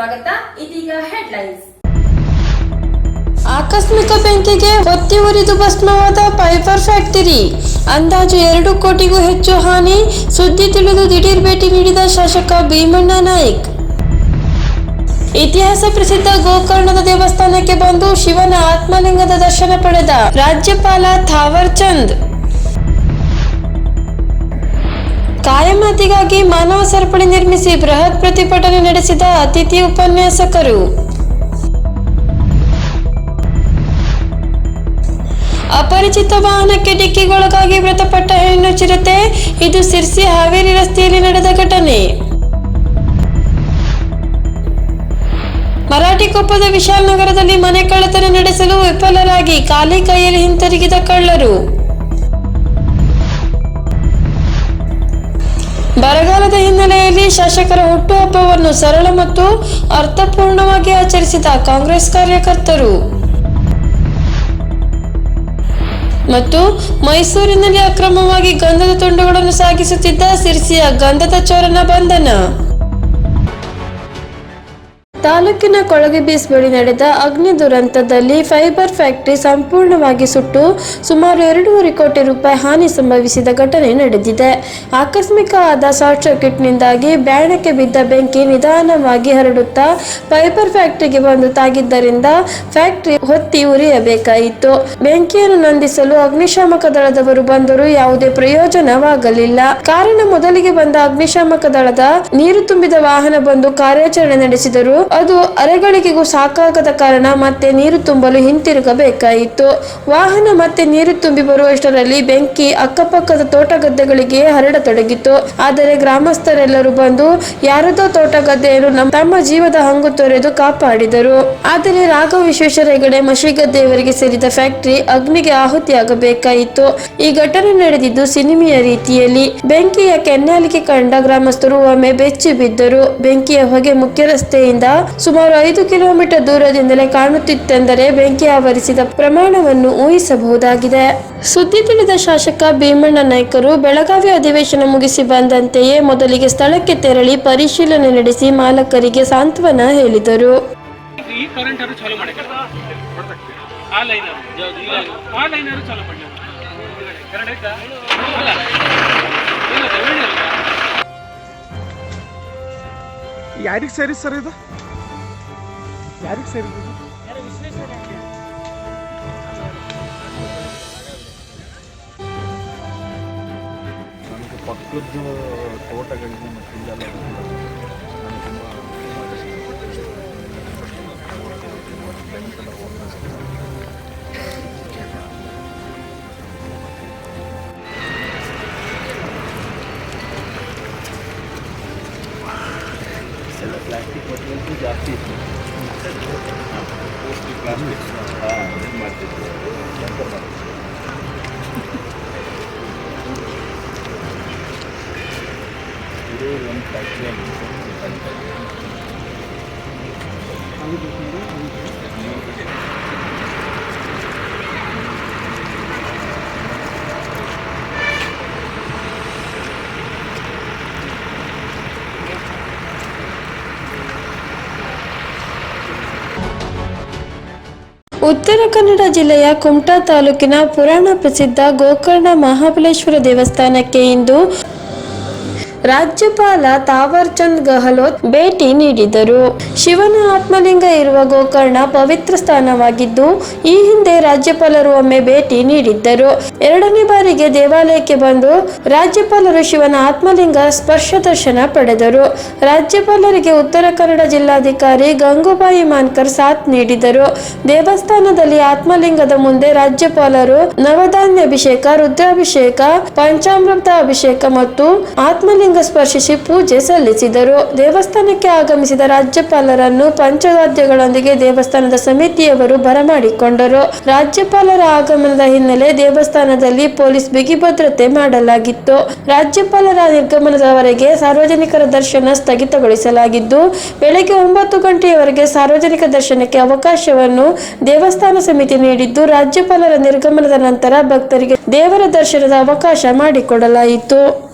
ಸ್ವಾಗತ. ಇದೀಗ ಹೆಡ್ಲೈನ್ಸ್ ಆಕಸ್ಮಿಕ ಬೆಂಕಿಗೆ ಹೊತ್ತಿ ಉರಿದು ಭಸ್ಮವಾದ ಫೈಬರ್ ಫ್ಯಾಕ್ಟರಿ ಅಂದಾಜು ಎರಡು ಕೋಟಿಗೂ ಹೆಚ್ಚು ಹಾನಿ. ಸುದ್ದಿ ತಿಳಿದು ದಿಢೀರ್ ಭೇಟಿ ನೀಡಿದ ಶಾಸಕ ಭೀಮಣ್ಣ ನಾಯ್ಕ್. ಇತಿಹಾಸ ಪ್ರಸಿದ್ಧ ಗೋಕರ್ಣದ ದೇವಸ್ಥಾನಕ್ಕೆ ಬಂದು ಶಿವನ ಆತ್ಮಲಿಂಗದ ದರ್ಶನ ಪಡೆದ ರಾಜ್ಯಪಾಲ ಥಾವರ್ ಚಂದ್ ಕಾಯಮಾತಿಗಾಗಿ ಮಾನವ ಸರಪಣಿ ನಿರ್ಮಿಸಿ ಬೃಹತ್ ಪ್ರತಿಭಟನೆ ನಡೆಸಿದ ಅತಿಥಿ ಉಪನ್ಯಾಸಕರು. ಅಪರಿಚಿತ ವಾಹನಕ್ಕೆ ಡಿಕ್ಕಿಗೊಳಗಾಗಿ ಮೃತಪಟ್ಟ ಹೆಣ್ಣು ಚಿರತೆ, ಇದು ಸಿರ್ಸಿ ಹಾವೇರಿ ರಸ್ತೆಯಲ್ಲಿ ನಡೆದ ಘಟನೆ. ಮರಾಠಿಕೊಪ್ಪದ ವಿಶಾಲ್ ನಗರದಲ್ಲಿ ಮನೆ ಕಳ್ಳತನ ನಡೆಸಲು ವಿಫಲರಾಗಿ ಖಾಲಿ ಕೈಯಲ್ಲಿ ಹಿಂತಿರುಗಿದ ಕಳ್ಳರು. ಬರಗಾಲದ ಹಿನ್ನೆಲೆಯಲ್ಲಿ ಶಾಸಕರ ಹುಟ್ಟುಹಬ್ಬವನ್ನು ಸರಳ ಮತ್ತು ಅರ್ಥಪೂರ್ಣವಾಗಿ ಆಚರಿಸಿದ ಕಾಂಗ್ರೆಸ್ ಕಾರ್ಯಕರ್ತರು. ಮತ್ತು ಮೈಸೂರಿನಲ್ಲಿ ಅಕ್ರಮವಾಗಿ ಗಂಧದ ತುಂಡುಗಳನ್ನು ಸಾಗಿಸುತ್ತಿದ್ದ ಸಿರ್ಸಿಯ ಗಂಧದ ಚೋರನ ಬಂಧನ. ತಾಲೂಕಿನ ಕೊಳಗೆ ಬೀಸ್ ಬಳಿ ನಡೆದ ಅಗ್ನಿ ದುರಂತದಲ್ಲಿ ಫೈಬರ್ ಫ್ಯಾಕ್ಟರಿ ಸಂಪೂರ್ಣವಾಗಿ ಸುಟ್ಟು ಸುಮಾರು ಎರಡೂವರೆ ಕೋಟಿ ರೂಪಾಯಿ ಹಾನಿ ಸಂಭವಿಸಿದ ಘಟನೆ ನಡೆದಿದೆ. ಆಕಸ್ಮಿಕ ಆದ ಶಾರ್ಟ್ ಸರ್ಕ್ಯೂಟ್ನಿಂದಾಗಿ ಬ್ಯಾಣಕ್ಕೆ ಬಿದ್ದ ಬೆಂಕಿ ನಿಧಾನವಾಗಿ ಹರಡುತ್ತಾ ಫೈಬರ್ ಫ್ಯಾಕ್ಟರಿಗೆ ಬಂದು ತಾಗಿದ್ದರಿಂದ ಫ್ಯಾಕ್ಟರಿ ಹೊತ್ತಿ ಉರಿಯಬೇಕಾಯಿತು. ಬೆಂಕಿಯನ್ನು ನಂದಿಸಲು ಅಗ್ನಿಶಾಮಕ ದಳದವರು ಬಂದರೂ ಯಾವುದೇ ಪ್ರಯೋಜನವಾಗಲಿಲ್ಲ. ಕಾರಣ, ಮೊದಲಿಗೆ ಬಂದ ಅಗ್ನಿಶಾಮಕ ದಳದ ನೀರು ತುಂಬಿದ ವಾಹನ ಬಂದು ಕಾರ್ಯಾಚರಣೆ ನಡೆಸಿದರು. ಅದು ಅರೆಗಳಿಗೆಗೂ ಸಾಕಾಗದ ಕಾರಣ ಮತ್ತೆ ನೀರು ತುಂಬಲು ಹಿಂತಿರುಗಬೇಕಾಯಿತು. ವಾಹನ ಮತ್ತೆ ನೀರು ತುಂಬಿ ಬರುವಷ್ಟರಲ್ಲಿ ಬೆಂಕಿ ಅಕ್ಕಪಕ್ಕದ ತೋಟ ಗದ್ದೆಗಳಿಗೆ ಹರಡತೊಡಗಿತು. ಆದರೆ ಗ್ರಾಮಸ್ಥರೆಲ್ಲರೂ ಬಂದು, ಯಾರದೋ ತೋಟ ಗದ್ದೆಯನ್ನು ತಮ್ಮ ಜೀವದ ಹಂಗು ತೊರೆದು ಕಾಪಾಡಿದರು. ಆದರೆ ರಾಘವ ವಿಶ್ವೇಶ್ವರ ಹೆಗಡೆ ಮಶಿಗದ್ದೆಯವರಿಗೆ ಸೇರಿದ ಫ್ಯಾಕ್ಟರಿ ಅಗ್ನಿಗೆ ಆಹುತಿಯಾಗಬೇಕಾಯಿತು. ಈ ಘಟನೆ ನಡೆದಿದ್ದು ಸಿನಿಮೆಯ ರೀತಿಯಲ್ಲಿ. ಬೆಂಕಿಯ ಕೆನ್ನಾಲಿಕೆ ಕಂಡ ಗ್ರಾಮಸ್ಥರು ಒಮ್ಮೆ ಬೆಚ್ಚಿ ಬಿದ್ದರು. ಬೆಂಕಿಯ ಹೊಗೆ ಮುಖ್ಯ ರಸ್ತೆಯಿಂದ ಸುಮಾರು ಐದು ಕಿಲೋಮೀಟರ್ ದೂರದಿಂದಲೇ ಕಾಣುತ್ತಿತ್ತೆಂದರೆ ಬೆಂಕಿ ಆವರಿಸಿದ ಪ್ರಮಾಣವನ್ನು ಊಹಿಸಬಹುದಾಗಿದೆ. ಸುದ್ದಿ ತಿಳಿದ ಶಾಸಕ ಭೀಮಣ್ಣ ನಾಯ್ಕರು ಬೆಳಗಾವಿ ಅಧಿವೇಶನ ಮುಗಿಸಿ ಬಂದಂತೆಯೇ ಮೊದಲಿಗೆ ಸ್ಥಳಕ್ಕೆ ತೆರಳಿ ಪರಿಶೀಲನೆ ನಡೆಸಿ ಮಾಲಕರಿಗೆ ಸಾಂತ್ವನ ಹೇಳಿದರು. ಯಾರಿಗೆ ಸೇರಿ ಸರ್ ಇದು? ಯಾರಿಗೆ ಸೇರಿದ್ದು ಇದು? ನಮಗೆ ಪಕ್ಕದ ತೋಟಗಳಿಗೆ ಮತ್ತು ಇದೆಲ್ಲ ನನಗೆ ತುಂಬ ಎಲ್ಲ ಪ್ಲಾಸ್ಟಿಕ್ ಮಟೀರಿಯಲ್ಸು ಜಾಸ್ತಿ ಇತ್ತು ಪ್ಲಾಸ್ಟಿಕ್ ಹಾಂ ಇದು ಮಾಡ್ತಿದ್ರು ಉತ್ತರ ಕನ್ನಡ ಜಿಲ್ಲೆಯ ಕುಮಟಾ ತಾಲೂಕಿನ ಪುರಾಣ ಪ್ರಸಿದ್ಧ ಗೋಕರ್ಣ ಮಹಾಬಲೇಶ್ವರ ದೇವಸ್ಥಾನಕ್ಕೆ ಇಂದು ರಾಜ್ಯಪಾಲ ತಾವರ್ ಚಂದ್ ಗೆಹ್ಲೋತ್ ಭೇಟಿ ನೀಡಿದರು. ಶಿವನ ಆತ್ಮಲಿಂಗ ಇರುವ ಗೋಕರ್ಣ ಪವಿತ್ರ ಸ್ಥಾನವಾಗಿದ್ದು, ಈ ಹಿಂದೆ ರಾಜ್ಯಪಾಲರು ಒಮ್ಮೆ ಭೇಟಿ ನೀಡಿದ್ದರು. ಎರಡನೇ ಬಾರಿಗೆ ದೇವಾಲಯಕ್ಕೆ ಬಂದು ರಾಜ್ಯಪಾಲರು ಶಿವನ ಆತ್ಮಲಿಂಗ ಸ್ಪರ್ಶ ದರ್ಶನ ಪಡೆದರು. ರಾಜ್ಯಪಾಲರಿಗೆ ಉತ್ತರ ಕನ್ನಡ ಜಿಲ್ಲಾಧಿಕಾರಿ ಗಂಗೂಬಾಯಿ ಮಾನ್ಕರ್ ಸಾಥ್ ನೀಡಿದರು. ದೇವಸ್ಥಾನದಲ್ಲಿ ಆತ್ಮಲಿಂಗದ ಮುಂದೆ ರಾಜ್ಯಪಾಲರು ನವಧಾನ್ಯ ಅಭಿಷೇಕ ರುದ್ರಾಭಿಷೇಕ ಪಂಚಾಮೃತ ಅಭಿಷೇಕ ಮತ್ತು ಆತ್ಮಲಿಂಗ ಸ್ಪರ್ಶಿಸಿ ಪೂಜೆ ಸಲ್ಲಿಸಿದರು. ದೇವಸ್ಥಾನಕ್ಕೆ ಆಗಮಿಸಿದ ರಾಜ್ಯಪಾಲರನ್ನು ಪಂಚವಾದ್ಯಗಳೊಂದಿಗೆ ದೇವಸ್ಥಾನದ ಸಮಿತಿಯವರು ಬರಮಾಡಿಕೊಂಡರು. ರಾಜ್ಯಪಾಲರ ಆಗಮನದ ಹಿನ್ನೆಲೆ ದೇವಸ್ಥಾನದಲ್ಲಿ ಪೊಲೀಸ್ ಬಿಗಿ ಭದ್ರತೆ ಮಾಡಲಾಗಿತ್ತು. ರಾಜ್ಯಪಾಲರ ನಿರ್ಗಮನದವರೆಗೆ ಸಾರ್ವಜನಿಕರ ದರ್ಶನ ಸ್ಥಗಿತಗೊಳಿಸಲಾಗಿದ್ದು, ಬೆಳಗ್ಗೆ ಒಂಬತ್ತು ಗಂಟೆಯವರೆಗೆ ಸಾರ್ವಜನಿಕ ದರ್ಶನಕ್ಕೆ ಅವಕಾಶವನ್ನು ದೇವಸ್ಥಾನ ಸಮಿತಿ ನೀಡಿದ್ದು, ರಾಜ್ಯಪಾಲರ ನಿರ್ಗಮನದ ನಂತರ ಭಕ್ತರಿಗೆ ದೇವರ ದರ್ಶನದ ಅವಕಾಶ ಮಾಡಿಕೊಡಲಾಯಿತು.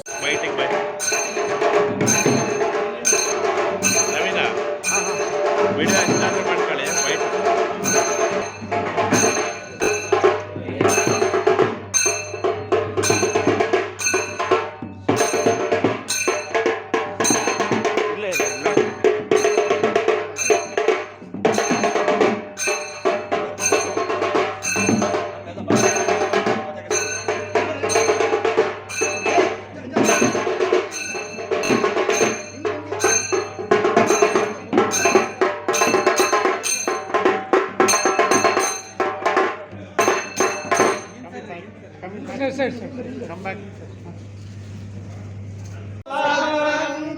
కమ్ బ్యాక్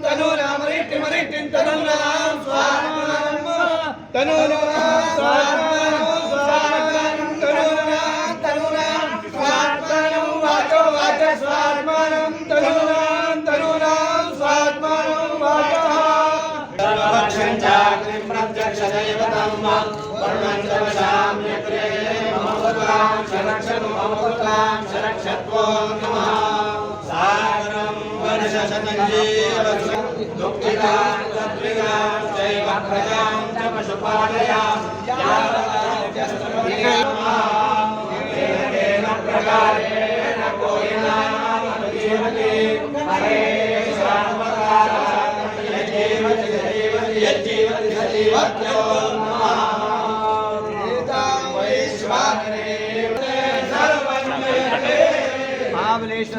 తనూరాం రెట్టి మరెట్టి తనూరాం స్వాహం తనూరాం స్వాహం प्रत्यक्षदैवतम् वर्णन्तवशाम्यग्रे भगवतां शरक्षतु भगवतां शरक्षत्वो नमः सागरं वर्षशतञ्जीवसं दुःखितां तद्विगां चैव प्रजां च पशुपालया यावत्यस्तमदेन प्रकारेण कोयिनामनुजीवते हरे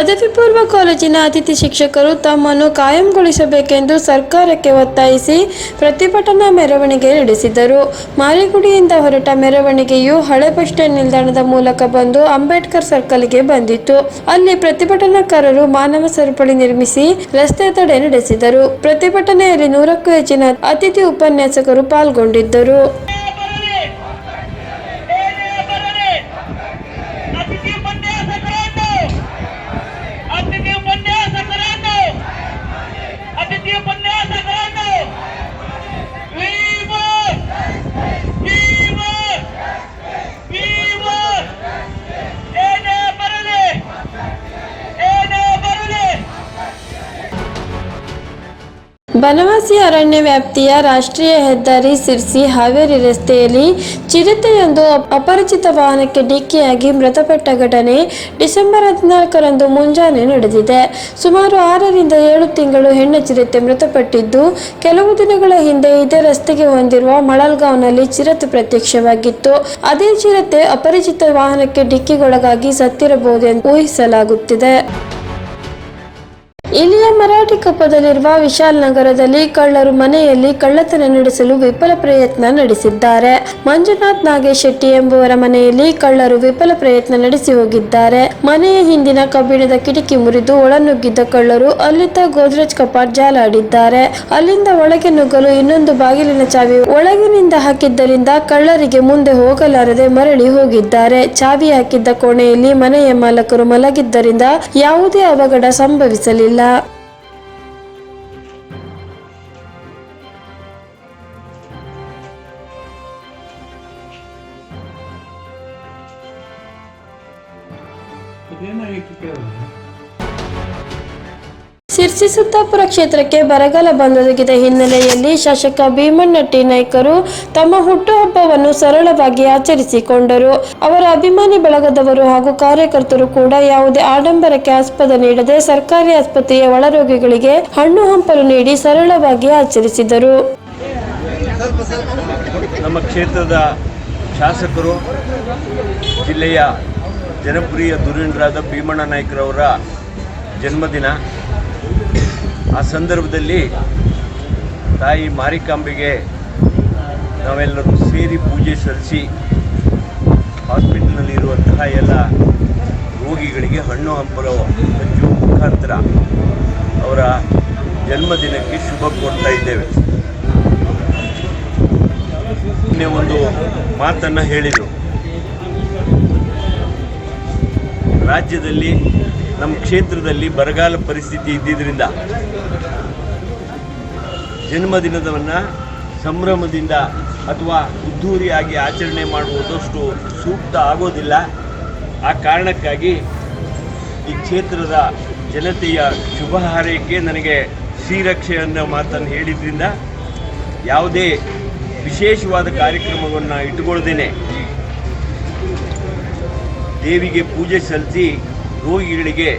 ಪದವಿ ಪೂರ್ವ ಕಾಲೇಜಿನ ಅತಿಥಿ ಶಿಕ್ಷಕರು ತಮ್ಮನ್ನು ಕಾಯಂಗೊಳಿಸಬೇಕೆಂದು ಸರ್ಕಾರಕ್ಕೆ ಒತ್ತಾಯಿಸಿ ಪ್ರತಿಭಟನಾ ಮೆರವಣಿಗೆ ನಡೆಸಿದರು. ಮಾರಿಗುಡಿಯಿಂದ ಹೊರಟ ಮೆರವಣಿಗೆಯು ಹಳೆ ಬಸ್ ಸ್ಟ್ಯಾಂಡ್ ನಿಲ್ದಾಣದ ಮೂಲಕ ಬಂದು ಅಂಬೇಡ್ಕರ್ ಸರ್ಕಲ್ಗೆ ಬಂದಿತ್ತು. ಅಲ್ಲಿ ಪ್ರತಿಭಟನಾಕಾರರು ಮಾನವ ಸರಪಳಿ ನಿರ್ಮಿಸಿ ರಸ್ತೆ ತಡೆ ನಡೆಸಿದರು. ಪ್ರತಿಭಟನೆಯಲ್ಲಿ ನೂರಕ್ಕೂ ಹೆಚ್ಚಿನ ಅತಿಥಿ ಉಪನ್ಯಾಸಕರು ಪಾಲ್ಗೊಂಡಿದ್ದರು. ಬನವಾಸಿ ಅರಣ್ಯ ವ್ಯಾಪ್ತಿಯ ರಾಷ್ಟ್ರೀಯ ಹೆದ್ದಾರಿ ಸಿರ್ಸಿ ಹಾವೇರಿ ರಸ್ತೆಯಲ್ಲಿ ಚಿರತೆಯೊಂದು ಅಪ್- ಅಪರಿಚಿತ ವಾಹನಕ್ಕೆ ಡಿಕ್ಕಿಯಾಗಿ ಮೃತಪಟ್ಟ ಘಟನೆ ಡಿಸೆಂಬರ್ ಹದಿನಾಲ್ಕರಂದು ಮುಂಜಾನೆ ನಡೆದಿದೆ. ಸುಮಾರು ಆರರಿಂದ ಏಳು ತಿಂಗಳು ಹೆಣ್ಣು ಚಿರತೆ ಮೃತಪಟ್ಟಿದ್ದು, ಕೆಲವು ದಿನಗಳ ಹಿಂದೆ ಇದೇ ರಸ್ತೆಗೆ ಹೊಂದಿರುವ ಮಳಲ್ಗಾಂವ್ನಲ್ಲಿ ಚಿರತೆ ಪ್ರತ್ಯಕ್ಷವಾಗಿತ್ತು. ಅದೇ ಚಿರತೆ ಅಪರಿಚಿತ ವಾಹನಕ್ಕೆ ಡಿಕ್ಕಿಗೊಳಗಾಗಿ ಸತ್ತಿರಬಹುದು ಎಂದು ಊಹಿಸಲಾಗುತ್ತಿದೆ. ಇಲ್ಲಿಯ ಮರಾಠಿ ಕಪ್ಪದಲ್ಲಿರುವ ವಿಶಾಲ್ ನಗರದಲ್ಲಿ ಕಳ್ಳರು ಮನೆಯಲ್ಲಿ ಕಳ್ಳತನ ನಡೆಸಲು ವಿಫಲ ಪ್ರಯತ್ನ ನಡೆಸಿದ್ದಾರೆ. ಮಂಜುನಾಥ್ ನಾಗೇಶ್ ಶೆಟ್ಟಿ ಎಂಬುವರ ಮನೆಯಲ್ಲಿ ಕಳ್ಳರು ವಿಫಲ ಪ್ರಯತ್ನ ನಡೆಸಿ ಹೋಗಿದ್ದಾರೆ. ಮನೆಯ ಹಿಂದಿನ ಕಬ್ಬಿಣದ ಕಿಟಕಿ ಮುರಿದು ಒಳನುಗ್ಗಿದ್ದ ಕಳ್ಳರು ಅಲ್ಲಿದ್ದ ಗೋದ್ರೇಜ್ ಕಪಾಟ್ ಜಾಲಾಡಿದ್ದಾರೆ. ಅಲ್ಲಿಂದ ಒಳಗೆ ನುಗ್ಗಲು ಇನ್ನೊಂದು ಬಾಗಿಲಿನ ಚಾವಿ ಒಳಗಿನಿಂದ ಹಾಕಿದ್ದರಿಂದ ಕಳ್ಳರಿಗೆ ಮುಂದೆ ಹೋಗಲಾರದೆ ಮರಳಿ ಹೋಗಿದ್ದಾರೆ. ಚಾವಿ ಹಾಕಿದ್ದ ಕೋಣೆಯಲ್ಲಿ ಮನೆಯ ಮಾಲಕರು ಮಲಗಿದ್ದರಿಂದ ಯಾವುದೇ ಅವಘಡ ಸಂಭವಿಸಲಿಲ್ಲ. అలా ಇದೇನಾಗಿತ್ತು ಕೇಳಿದ್ರೆ ಸಿರ್ಸಿ ಸುತ್ತಾಪುರ ಕ್ಷೇತ್ರಕ್ಕೆ ಬರಗಾಲ ಬಂದೊದಗಿದ ಹಿನ್ನೆಲೆಯಲ್ಲಿ ಶಾಸಕ ಭೀಮಣ್ಣಟ್ಟಿ ನಾಯ್ಕರು ತಮ್ಮ ಹುಟ್ಟುಹಬ್ಬವನ್ನು ಸರಳವಾಗಿ ಆಚರಿಸಿಕೊಂಡರು. ಅವರ ಅಭಿಮಾನಿ ಬಳಗದವರು ಹಾಗೂ ಕಾರ್ಯಕರ್ತರು ಕೂಡ ಯಾವುದೇ ಆಡಂಬರಕ್ಕೆ ಆಸ್ಪದ ನೀಡದೆ ಸರ್ಕಾರಿ ಆಸ್ಪತ್ರೆಯ ಒಳರೋಗಿಗಳಿಗೆ ಹಣ್ಣು ಹಂಪಲು ನೀಡಿ ಸರಳವಾಗಿ ಆಚರಿಸಿದರು. ನಮ್ಮ ಕ್ಷೇತ್ರದ ಶಾಸಕರು, ಜಿಲ್ಲೆಯ ಜನಪ್ರಿಯ ಧುರೀಣರಾದ ಭೀಮಣ್ಣ ನಾಯ್ಕರವರ ಜನ್ಮದಿನ. ಆ ಸಂದರ್ಭದಲ್ಲಿ ತಾಯಿ ಮಾರಿಕಾಂಬೆಗೆ ನಾವೆಲ್ಲರೂ ಸೇರಿ ಪೂಜೆ ಸಲ್ಲಿಸಿ ಹಾಸ್ಪಿಟಲ್ನಲ್ಲಿ ಇರುವಂತಹ ಎಲ್ಲ ರೋಗಿಗಳಿಗೆ ಹಣ್ಣು ಹಂಪಲು ಹಂಚುವ ಮುಖಾಂತರ ಅವರ ಜನ್ಮದಿನಕ್ಕೆ ಶುಭ ಕೊಡ್ತಾ ಇದ್ದೇವೆ. ನಿನ್ನೆ ಒಂದು ಮಾತನ್ನು ಹೇಳಿದರು ರಾಜ್ಯದಲ್ಲಿ ನಮ್ಮ ಕ್ಷೇತ್ರದಲ್ಲಿ ಬರಗಾಲ ಪರಿಸ್ಥಿತಿ ಇದ್ದಿದ್ದರಿಂದ ಜನ್ಮದಿನದವನ್ನು ಸಂಭ್ರಮದಿಂದ ಅಥವಾ ಉದ್ದೂರಿಯಾಗಿ ಆಚರಣೆ ಮಾಡುವುದಷ್ಟು ಸೂಕ್ತ ಆಗೋದಿಲ್ಲ. ಆ ಕಾರಣಕ್ಕಾಗಿ ಈ ಕ್ಷೇತ್ರದ ಜನತೆಯ ಶುಭ ಹಾರೈಕೆ, ನನಗೆ ಶ್ರೀರಕ್ಷೆ ಅನ್ನೋ ಮಾತನ್ನು ಹೇಳಿದ್ರಿಂದ ಯಾವುದೇ ವಿಶೇಷವಾದ ಕಾರ್ಯಕ್ರಮವನ್ನು ಇಟ್ಟುಕೊಳ್ಳದೇನೆ. ದೇವಿಗೆ ಪೂಜೆ ಸಲ್ಲಿಸಿ ರೋಗಿಗಳಿಗೆ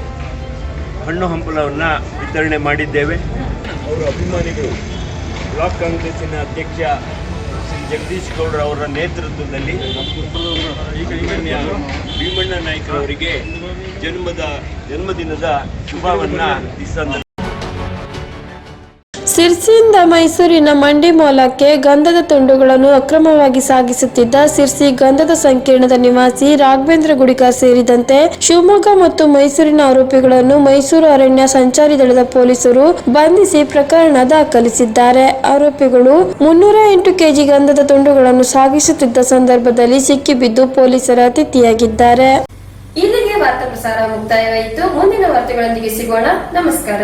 ಹಣ್ಣು ಹಂಪಲವನ್ನು ವಿತರಣೆ ಮಾಡಿದ್ದೇವೆ. ಅವರು ಅಭಿಮಾನಿಗಳು. ಬ್ಲಾಕ್ ಕಾಂಗ್ರೆಸ್ಸಿನ ಅಧ್ಯಕ್ಷ ಶ್ರೀ ಜಗದೀಶ್ ಗೌಡ್ರ ಅವರ ನೇತೃತ್ವದಲ್ಲಿ ಭೀಮಣ್ಣ ಭೀಮಣ್ಣ ನಾಯ್ಕರವರಿಗೆ ಜನ್ಮದ ಜನ್ಮದಿನದ ಶುಭವನ್ನು ಈ ಸಿರ್ಸಿಯಿಂದ ಮೈಸೂರಿನ ಮಂಡಿ ಮೂಲಕ್ಕೆ ಗಂಧದ ತುಂಡುಗಳನ್ನು ಅಕ್ರಮವಾಗಿ ಸಾಗಿಸುತ್ತಿದ್ದ ಸಿರ್ಸಿ ಗಂಧದ ಸಂಕೀರ್ಣದ ನಿವಾಸಿ ರಾಘವೇಂದ್ರ ಗುಡಿಕರ್ ಸೇರಿದಂತೆ ಶಿವಮೊಗ್ಗ ಮತ್ತು ಮೈಸೂರಿನ ಆರೋಪಿಗಳನ್ನು ಮೈಸೂರು ಅರಣ್ಯ ಸಂಚಾರಿ ದಳದ ಪೊಲೀಸರು ಬಂಧಿಸಿ ಪ್ರಕರಣ ದಾಖಲಿಸಿದ್ದಾರೆ. ಆರೋಪಿಗಳು ಮುನ್ನೂರ ಎಂಟು ಕೆಜಿ ಗಂಧದ ತುಂಡುಗಳನ್ನು ಸಾಗಿಸುತ್ತಿದ್ದ ಸಂದರ್ಭದಲ್ಲಿ ಸಿಕ್ಕಿಬಿದ್ದು ಪೊಲೀಸರ ಅತಿಥಿಯಾಗಿದ್ದಾರೆ. ಇಲ್ಲಿಗೆ ವಾರ್ತಾ ಪ್ರಸಾರ ಮುಕ್ತಾಯವಾಯಿತು. ಮುಂದಿನ ವಾರ್ತೆಗಳೊಂದಿಗೆ ಸಿಗೋಣ. ನಮಸ್ಕಾರ.